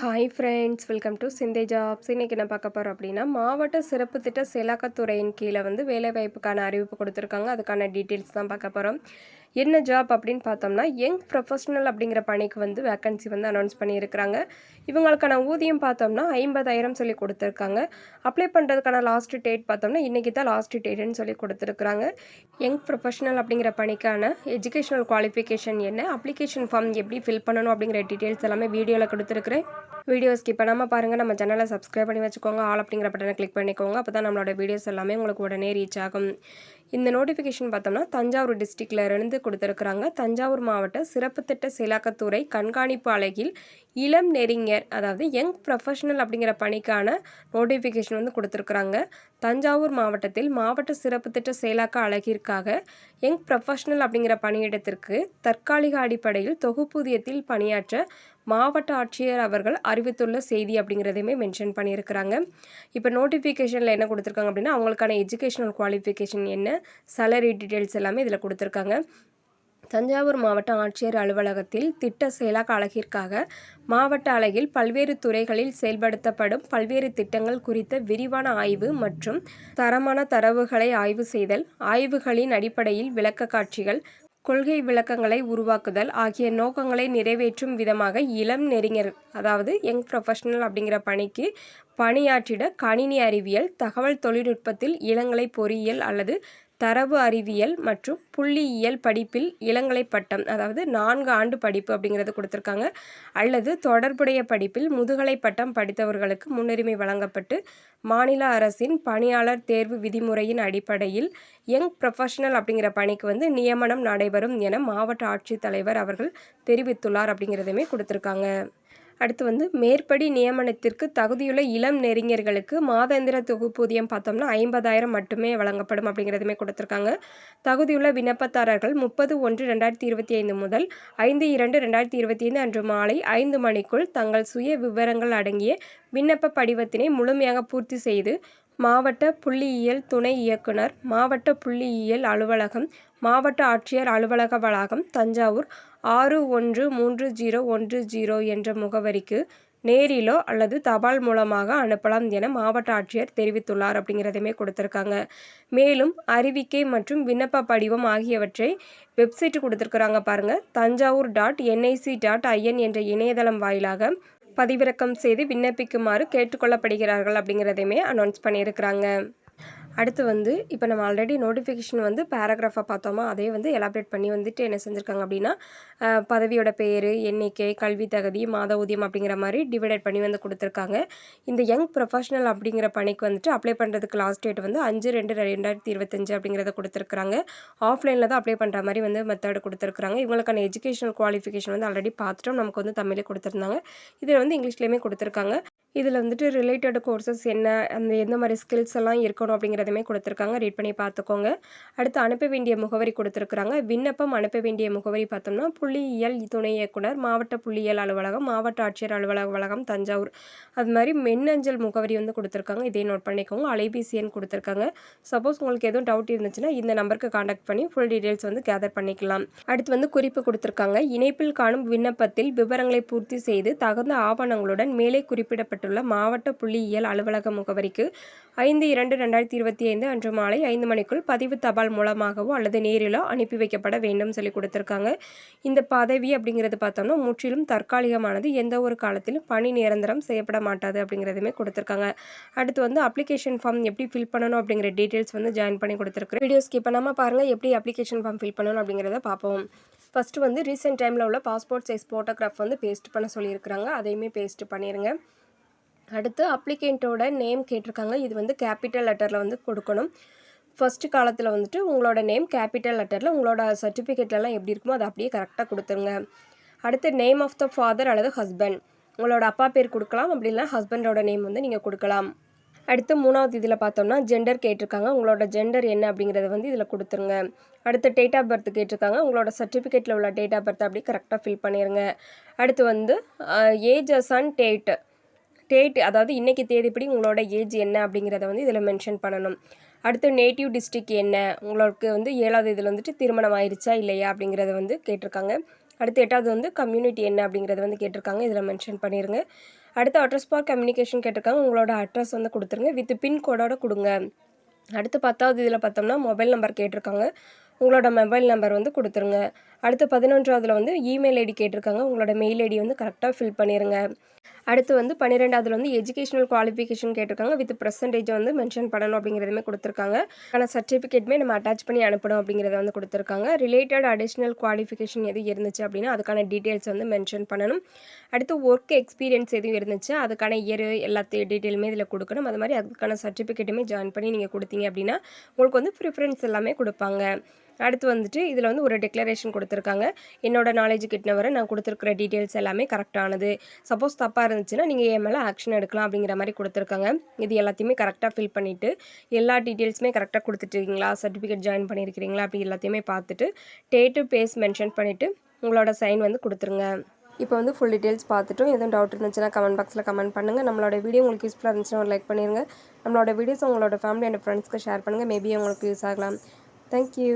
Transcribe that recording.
Hi friends welcome to Sinthai jobs இன்றைக்கி என்ன பார்க்க போகிறோம் அப்படின்னா மாவட்ட சிறப்பு திட்ட செயலாக்கத்துறையின் கீழே வந்து வேலைவாய்ப்புக்கான அறிவிப்பு கொடுத்துருக்காங்க. அதுக்கான டீட்டெயில்ஸ் தான் பார்க்க போகிறோம் என்ன ஜாப் அப்படின்னு பார்த்தோம்னா யங் ப்ரொஃபஷனல் அப்படிங்கிற பணிக்கு வந்து வேக்கன்சி வந்து அனௌன்ஸ் பண்ணியிருக்கிறாங்க. இவங்களுக்கான ஊதியம் பார்த்தோம்னா ஐம்பதாயிரம் சொல்லி கொடுத்துருக்காங்க. அப்ளை பண்ணுறதுக்கான லாஸ்ட் டேட் பார்த்தோம்னா இன்றைக்கி தான் லாஸ்ட் டேட்டுன்னு சொல்லி கொடுத்துருக்குறாங்க. யங் ப்ரொஃபஷனல் அப்படிங்கிற பணிக்கான எஜுகேஷனல் குவாலிஃபிகேஷன் என்ன அப்ளிகேஷன் ஃபார்ம் எப்படி ஃபில் பண்ணணும் அப்படிங்கிற டீட்டெயில்ஸ் எல்லாமே வீடியோவில் கொடுத்துருக்குறேன். வீடியோ ஸ்கிப் பண்ணாமல் பாருங்கள் நம்ம சேனலை சப்ஸ்கிரைப் பண்ணி வச்சுக்கோங்க. ஆல் அப்படிங்கிற பட்டனை கிளிக் பண்ணிக்கோங்க. அப்போ தான் நம்மளோட வீடியோஸ் எல்லாமே உங்களுக்கு உடனே ரீச் ஆகும். இந்த நோட்டிஃபிகேஷன் பார்த்தோம்னா தஞ்சாவூர் டிஸ்ட்ரிக்டில் இருந்து கொடுத்துருக்குறாங்க. தஞ்சாவூர் மாவட்ட சிறப்பு திட்ட செயலாக்கத்துறை கண்காணிப்பு அலகில் இளம் நெறிஞர் அதாவது யங் ப்ரொஃபஷனல் அப்படிங்கிற பணிக்கான நோட்டிஃபிகேஷன் வந்து கொடுத்துருக்குறாங்க. தஞ்சாவூர் மாவட்டத்தில் மாவட்ட சிறப்பு திட்ட செயலாக்க அழகிற்காக யங் ப்ரொஃபஷனல் அப்படிங்கிற பணியிடத்திற்கு தற்காலிக அடிப்படையில் தொகுப்பூதியத்தில் பணியாற்ற மாவட்ட ஆட்சியர் அவர்கள் அறிவித்துள்ள செய்தி அப்படிங்கிறதையுமே மென்ஷன் பண்ணியிருக்கிறாங்க. இப்போ நோட்டிஃபிகேஷனில் என்ன கொடுத்துருக்காங்க அப்படின்னா அவங்களுக்கான எஜுகேஷனல் குவாலிஃபிகேஷன் என்ன சேலரி டீட்டெயில்ஸ் எல்லாமே இதில் கொடுத்துருக்காங்க. தஞ்சாவூர் மாவட்ட ஆட்சியர் அலுவலகத்தில் திட்ட செயலாக்க அழகிற்காக மாவட்ட அளவில் பல்வேறு துறைகளில் செயல்படுத்தப்படும் பல்வேறு திட்டங்கள் குறித்த விரிவான ஆய்வு மற்றும் தரமான தரவுகளை ஆய்வு செய்தல் ஆய்வுகளின் அடிப்படையில் விளக்க காட்சிகள் கொள்கை விளக்கங்களை உருவாக்குதல் ஆகிய நோக்கங்களை நிறைவேற்றும் விதமாக இளம் நெறிஞர் அதாவது யங் ப்ரொஃபஷனல் அப்படிங்கிற பணிக்கு பணியாற்றிட கணினி அறிவியல் தகவல் தொழில்நுட்பத்தில் இளங்கலை பொறியியல் அல்லது தரவு அறிவியல் மற்றும் புள்ளியியல் படிப்பில் இளங்கலை பட்டம் அதாவது நான்கு ஆண்டு படிப்பு அப்படிங்கிறது கொடுத்துருக்காங்க. அல்லது தொடர்புடைய படிப்பில் முதுகலை பட்டம் படித்தவர்களுக்கு முன்னுரிமை வழங்கப்பட்டு மாநில அரசின் பணியாளர் தேர்வு விதிமுறையின் அடிப்படையில் யங் ப்ரொஃபஷனல் அப்படிங்கிற பணிக்கு வந்து நியமனம் நடைபெறும் என மாவட்ட ஆட்சித்தலைவர் அவர்கள் தெரிவித்துள்ளார் அப்படிங்கிறதுமே கொடுத்துருக்காங்க. அடுத்து வந்து மேற்படி நியமனத்திற்கு தகுதியுள்ள இளம் நெறிஞர்களுக்கு மாதாந்திர தொகுப்பூதியம் பார்த்தோம்னா ஐம்பதாயிரம் மட்டுமே வழங்கப்படும் அப்படிங்கிறதுமே கொடுத்துருக்காங்க. தகுதியுள்ள விண்ணப்பதாரர்கள் முப்பது ஒன்று ரெண்டாயிரத்தி இருபத்தி ஐந்து முதல் ஐந்து இரண்டு ரெண்டாயிரத்தி இருபத்தி ஐந்து அன்று மாலை ஐந்து மணிக்குள் தங்கள் சுய விவரங்கள் அடங்கிய விண்ணப்ப படிவத்தினை முழுமையாக பூர்த்தி செய்து மாவட்ட புள்ளியியல் துணை இயக்குனர் மாவட்ட புள்ளியியல் அலுவலகம் மாவட்ட ஆட்சியர் அலுவலக வளாகம் தஞ்சாவூர் ஆறு ஒன்று மூன்று ஜீரோ ஒன்று ஜீரோ என்ற முகவரிக்கு நேரிலோ அல்லது தபால் மூலமாக அனுப்பலாம் என மாவட்ட ஆட்சியர் தெரிவித்துள்ளார் அப்படிங்கிறதையுமே கொடுத்துருக்காங்க. மேலும் அறிவிக்கை மற்றும் விண்ணப்ப படிவம் ஆகியவற்றை வெப்சைட் கொடுத்துருக்குறாங்க பாருங்கள் Thanjavur dot NIC dot IN என்ற இணையதளம் வாயிலாக பதிவிறக்கம் செய்து விண்ணப்பிக்குமாறு கேட்டுக்கொள்ளப்படுகிறார்கள் அப்படிங்கிறதையுமே அனௌன்ஸ் பண்ணியிருக்கிறாங்க. அடுத்து வந்து இப்போ நம்ம ஆல்ரெடி நோட்டிஃபிகேஷன் வந்து பேராகிராஃபாக பார்த்தோமா அதே வந்து எலாபரேட் பண்ணி வந்துட்டு என்ன செஞ்சுருக்காங்க அப்படின்னா பதவியோட பேர் எண்ணிக்கை கல்வி தகுதி மாத ஊதியம் அப்படிங்கிற மாதிரி டிவைடட் பண்ணி வந்து கொடுத்துருக்காங்க. இந்த யங் ப்ரொஃபஷனல் அப்படிங்கிற பணிக்கு வந்துட்டு அப்ளை பண்ணுறதுக்கு லாஸ்ட் டேட் வந்து அஞ்சு ரெண்டு ரெண்டாயிரத்தி இருபத்தஞ்சு அப்படிங்கிறத கொடுத்துருக்காங்க ஆஃப்லைனில் தான் அப்ளை பண்ணுற மாதிரி வந்து மெத்தட் கொடுத்துருக்காங்க இவங்களுக்கான எஜுகேஷனல் குவாலிஃபிகேஷன் வந்து ஆல்ரெடி பார்த்துட்டோம். நமக்கு வந்து தமிழே கொடுத்துருந்தாங்க. இதில் வந்து இங்கிலீஷ்லேயுமே கொடுத்துருக்காங்க. இதில் வந்துட்டு ரிலேட்டட் கோர்சஸ் என்ன அந்த எந்த மாதிரி ஸ்கில்ஸ் எல்லாம் இருக்கணும் அப்படிங்கிறதுமே கொடுத்துருக்காங்க. ரீட் பண்ணி பார்த்துக்கோங்க. அடுத்து அனுப்ப வேண்டிய முகவரி கொடுத்துருக்குறாங்க. விண்ணப்பம் அனுப்ப வேண்டிய முகவரி பார்த்தோம்னா புள்ளியியல் துணை இயக்குனர் மாவட்ட புள்ளியியல் அலுவலகம் மாவட்ட ஆட்சியர் அலுவலக வளாகம் தஞ்சாவூர். அது மாதிரி மின்னஞ்சல் முகவரி வந்து கொடுத்துருக்காங்க. இதே நோட் பண்ணிக்கோங்க. அலைபேசி எண் கொடுத்துருக்காங்க. சப்போஸ் உங்களுக்கு எதுவும் டவுட் இருந்துச்சுன்னா இந்த நம்பருக்கு காண்டாக்ட் பண்ணி ஃபுல் டீட்டெயில்ஸ் வந்து கேதர் பண்ணிக்கலாம். அடுத்து வந்து குறிப்பு கொடுத்துருக்காங்க. இணைப்பில் காணும் விண்ணப்பத்தில் விவரங்களை பூர்த்தி செய்து தகுந்த ஆவணங்களுடன் மேலே குறிப்பிடப்பட்ட வழங்கப்பட்டுள்ள மாவட்ட புள்ளியியல் அலுவலக முகவரிக்கு ஐந்து இரண்டு ரெண்டாயிரத்தி இருபத்தி ஐந்து அன்று மாலை ஐந்து மணிக்குள் பதிவு தபால் மூலமாகவோ அல்லது நேரிலோ அனுப்பி வைக்கப்பட வேண்டும் சொல்லி கொடுத்துருக்காங்க. இந்த பதவி அப்படிங்கிறது பார்த்தோம்னா முற்றிலும் தற்காலிகமானது. எந்த ஒரு காலத்திலும் பணி நிரந்தரம் செய்யப்பட மாட்டாது அப்படிங்கிறதுமே கொடுத்துருக்காங்க. அடுத்து வந்து அப்ளிகேஷன் ஃபார்ம் எப்படி ஃபில் பண்ணணும் அப்படிங்கிற டீட்டெயில்ஸ் வந்து ஜாயின் பண்ணி கொடுத்துருக்குறேன் வீடியோ ஸ்கிப் பண்ணாமல் பாருங்கள் எப்படி அப்ளிகேஷன் ஃபார்ம் ஃபில் பண்ணணும் அப்படிங்கிறத பார்ப்போம். ஃபஸ்ட்டு வந்து ரீசெண்ட் டைமில் உள்ள பாஸ்போர்ட் சைஸ் ஃபோட்டோகிராஃப் வந்து பேஸ்ட் பண்ண சொல்லியிருக்கிறாங்க. அதையுமே பேஸ்ட் பண்ணிடுங்க அடுத்து அப்ளிகேண்ட்டோட நேம் கேட்டிருக்காங்க. இது வந்து கேபிட்டல் லெட்டரில் வந்து கொடுக்கணும். ஃபஸ்ட்டு காலத்தில் வந்துட்டு உங்களோட நேம் கேபிட்டல் லெட்டரில் உங்களோட சர்டிஃபிகேட்லலாம் எப்படி இருக்குமோ அதை அப்படியே கரெக்டாக கொடுத்துருங்க. அடுத்து நேம் ஆஃப் த ஃபாதர் அல்லது ஹஸ்பண்ட் உங்களோட அப்பா பேர் கொடுக்கலாம். அப்படி இல்லைனா ஹஸ்பண்டோட நேம் வந்து நீங்கள் கொடுக்கலாம். அடுத்து மூணாவது இதில் பார்த்தோம்னா ஜெண்டர் கேட்டிருக்காங்க. உங்களோட ஜெண்டர் என்ன அப்படிங்கிறத வந்து இதில் கொடுத்துருங்க. அடுத்து டேட் ஆஃப் பர்த் கேட்டிருக்காங்க. உங்களோட சர்டிஃபிகேட்டில் உள்ள டேட் ஆஃப் பர்த் அப்படி கரெக்டாக ஃபில் பண்ணிடுங்க அடுத்து வந்து ஏஜ் அண்ட் டேட்டு டேட் அதாவது இன்றைக்கி தேதிப்படி உங்களோட ஏஜ் என்ன அப்படிங்கிறத வந்து இதில் மென்ஷன் பண்ணணும். அடுத்து நேட்டிவ் டிஸ்ட்ரிக் என்ன? உங்களுக்கு வந்து ஏழாவது இதில் வந்துட்டு திருமணம் ஆயிடுச்சா இல்லையா அப்படிங்கிறத வந்து கேட்டிருக்காங்க. அடுத்து எட்டாவது வந்து கம்யூனிட்டி என்ன அப்படிங்கிறத வந்து கேட்டிருக்காங்க. இதில் மென்ஷன் பண்ணிடுங்க அடுத்து அட்ரஸ் ஃபார் கம்யூனிகேஷன் கேட்டிருக்காங்க. உங்களோட அட்ரஸ் வந்து கொடுத்துருங்க. வித் பின்கோடோட கொடுங்க. அடுத்து பத்தாவது இதில் பார்த்தோம்னா மொபைல் நம்பர் கேட்டிருக்காங்க. உங்களோட மொபைல் நம்பர் வந்து கொடுத்துருங்க. அடுத்து பதினொன்றாவதுல வந்து இமெயில் ஐடி கேட்டிருக்காங்க. உங்களோட மெயில் ஐடி வந்து கரெக்டாக ஃபில் பண்ணிடுங்க அடுத்து வந்து பன்னிரெண்டாவதுல வந்து எஜுகேஷனல் குவாலிஃபிகேஷன் கேட்டிருக்காங்க. வித் பர்சன்டேஜ் வந்து மென்ஷன் பண்ணணும் அப்படிங்கிறதுமே கொடுத்துருக்காங்க. ஆனால் சர்டிஃபிகேட்டுமே நம்ம அட்டாச் பண்ணி அனுப்பணும் அப்படிங்கிறத வந்து கொடுத்துருக்காங்க. ரிலேட்டட் அடிஷ்னல் குவாலிஃபிகேஷன் எதுவும் இருந்துச்சு அப்படின்னா அதுக்கான டீட்டெயில்ஸ் வந்து மென்ஷன் பண்ணணும். அடுத்து ஒர்க் எக்ஸ்பீரியன்ஸ் எதுவும் இருந்துச்சு அதுக்கான இயர் எல்லாத்தையும் டீட்டெயிலுமே இதில் கொடுக்கணும். அது மாதிரி அதுக்கான சர்டிஃபிகேட்டுமே ஜாயின் பண்ணி நீங்கள் கொடுத்தீங்க அப்படின்னா உங்களுக்கு வந்து ப்ரிஃபரன்ஸ் எல்லாமே கொடுப்பாங்க. அடுத்து வந்துட்டு இதில் வந்து ஒரு டிக்ளரேஷன் கொடுத்துருக்காங்க. என்னோடய நாலேஜ் கிட்டின வர நான் கொடுத்துருக்குற டீட்டெயில்ஸ் எல்லாமே கரெக்டானது சப்போஸ் தப்பாக இருந்துச்சுன்னா நீங்கள் என் மேலே ஆக்ஷன் எடுக்கலாம் அப்படிங்கிற மாதிரி கொடுத்துருக்காங்க. இது எல்லாத்தையுமே கரெக்டாக ஃபில் பண்ணிவிட்டு எல்லா டீட்டெயில்ஸுமே கரெக்டாக கொடுத்துட்ருக்கீங்களா சர்டிஃபிகேட் ஜாயின் பண்ணியிருக்கிறீங்களா அப்படி எல்லாத்தையுமே பார்த்துட்டு டேட்டு பேஸ் மென்ஷன் பண்ணிவிட்டு உங்களோட சைன் வந்து கொடுத்துருங்க. இப்போ வந்து ஃபுல் டீட்டெயில்ஸ் பார்த்துட்டும். எதுவும் டவுட் இருந்துச்சுன்னா கமெண்ட் பாக்ஸில் கமெண்ட் பண்ணுங்கள் நம்மளோட வீடியோ உங்களுக்கு யூஸ்ஃபுல்லாக இருந்துச்சுன்னா ஒரு லைக் பண்ணிடுங்க நம்மளோட வீடியோஸ் உங்களோட ஃபேமிலி அண்ட் ஃப்ரெண்ட்ஸ்க்கு ஷேர் பண்ணுங்கள் மேபி உங்களுக்கு யூஸ் ஆகலாம். Thank you